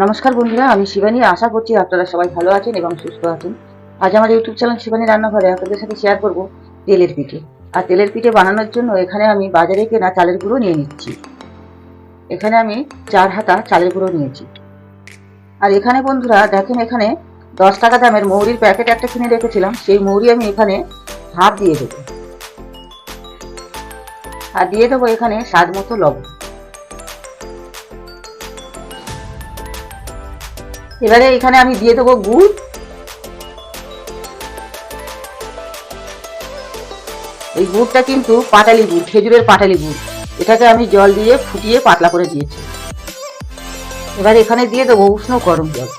নমস্কার বন্ধুরা, আমি শিবানী। আশা করছি আপনারা সবাই ভালো আছেন এবং সুস্থ আছেন। আজ আমার ইউটিউব চ্যানেল শিবানী রান্নাঘরে আপনাদের সাথে শেয়ার করব তেলের পিঠে। আর তেলের পিঠে বানানোর জন্য এখানে আমি বাজারে কেনা চালের গুঁড়ো নিয়ে নিচ্ছি। এখানে আমি চার হাতা চালের গুঁড়ো নিয়েছি। আর এখানে বন্ধুরা, দেখেন এখানে দশ টাকা দামের মৌরির প্যাকেট একটা কিনে রেখেছিলাম। সেই মৌরি আমি এখানে হাফ দিয়ে দেবো। আর দিয়ে দেবো এখানে স্বাদ মতো লবণ। এবারে এখানে আমি দিয়ে দেবো গুড়। এই গুড়টা কিন্তু পাটালি গুড়, খেজুরের পাটালি গুড়। এটাকে আমি জল দিয়ে ফুটিয়ে পাতলা করে দিয়েছি। এবার এখানে দিয়ে দেবো উষ্ণ গরম জল।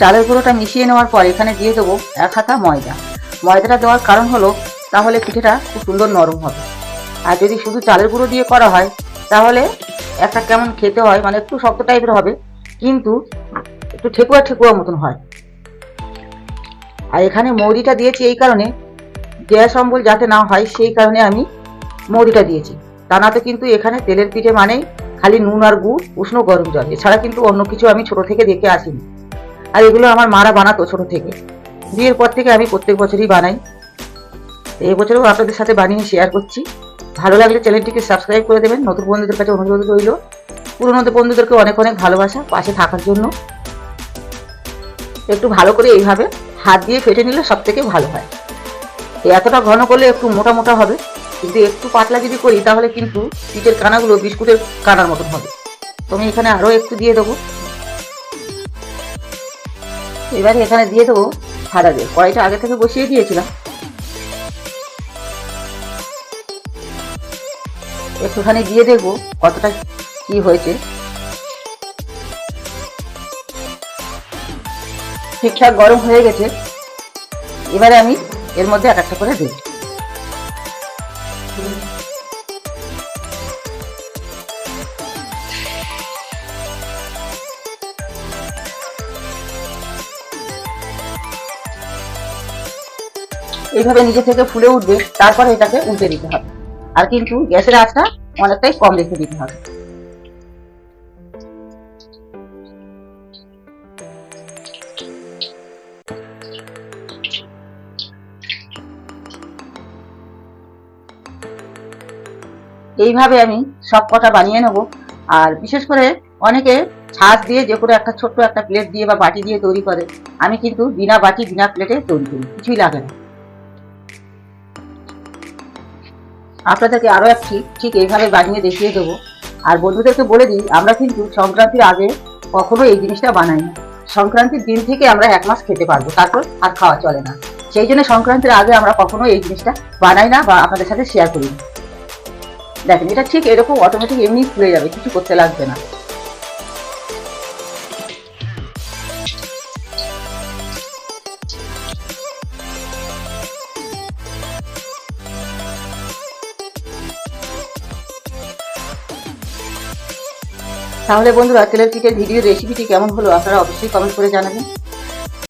চালের গুঁড়োটা মিশিয়ে নেওয়ার পর এখানে দিয়ে দেবো এক হাতা ময়দা। ময়দাটা দেওয়ার কারণ হলো, তাহলে পিঠেটা খুব সুন্দর নরম হবে। আর যদি শুধু চালের গুঁড়ো দিয়ে করা হয়, তাহলে একটা কেমন খেতে হয় মানে একটু শক্ত টাইপের হবে, কিন্তু একটু ঠেকুয়া ঠেকুয়া মতন হয়। আর এখানে মৌরিটা দিয়েছি এই কারণে, গ্যাস অম্বল যাতে না হয় সেই কারণে আমি মৌরিটা দিয়েছি। তা না তো কিন্তু এখানে তেলের পিঠে মানেই খালি নুন আর গুড়, উষ্ণ গরম জল। এছাড়া কিন্তু অন্য কিছু আমি ছোট থেকে দেখে আসিনি। আর এগুলো আমার মারা বানাতো ছোট থেকে। বিয়ের পর থেকে আমি প্রত্যেক বছরই বানাই। এই বছরও আপনাদের সাথে বানিয়ে শেয়ার করছি। ভালো লাগলে চ্যানেলটিকে সাবস্ক্রাইব করে দেবেন। নতুন বন্ধুদের কাছে অনুরোধ রইল। পুরনো বন্ধুদেরকে অনেক অনেক ভালোবাসা পাশে থাকার জন্য। একটু ভালো করে এইভাবে হাত দিয়ে ফেটে নিলে সব থেকে ভালো হয়। এতটা ঘন করলে একটু মোটা মোটা হবে। কিন্তু একটু পাতলা যদি করি, তাহলে কিন্তু পিঠের কানাগুলো বিস্কুটের কানার মতন হবে। তো আমি এখানে আরও একটু দিয়ে দেবো। এবারে এখানে দিয়ে দেবো সাদা দিয়ে কড়াইটা আগে থেকে বসিয়ে দিয়েছিলাম। একটুখানি দিয়ে দেখব কতটা কি হয়েছে। ঠিকঠাক গরম হয়ে গেছে। এবারে আমি এর মধ্যে এক একটা করে দিই এইভাবে নিজে থেকে ফুলে উঠবে, তারপরে এটাকে উল্টে দিতে হবে। আর কিন্তু গ্যাসের আঁচটা অনেকটাই কম রেখে দিতে হবে। এইভাবে আমি সব কটা বানিয়ে নেব। আর বিশেষ করে অনেকে ছাঁচ দিয়ে যে কোনো একটা ছোট্ট একটা প্লেট দিয়ে বা বাটি দিয়ে তৈরি করে। আমি কিন্তু বিনা বাটি, বিনা প্লেটে তৈরি করি, কিছুই লাগে না। আপনাদেরকে আরও একটি ঠিক এইভাবে বানিয়ে দেখিয়ে দেবো। আর বন্ধুদেরকে বলে দিই, আমরা কিন্তু সংক্রান্তির আগে কখনো এই জিনিসটা বানাই সংক্রান্তির দিন থেকে আমরা এক মাস খেতে পারব, তারপর আর খাওয়া চলে না। সেই জন্য সংক্রান্তির আগে আমরা কখনো এই জিনিসটা বানাই না বা আপনাদের সাথে শেয়ার করি দেখেন, এটা ঠিক এরকম অটোমেটিক এমনি খুলে যাবে, কিছু করতে লাগবে না। তাহলে বন্ধুরা তেলের পিঠের ভিডিও রেসিপিটি কেমন হলো? আপনারা অবশ্যই কমেন্ট করে জানাবেন।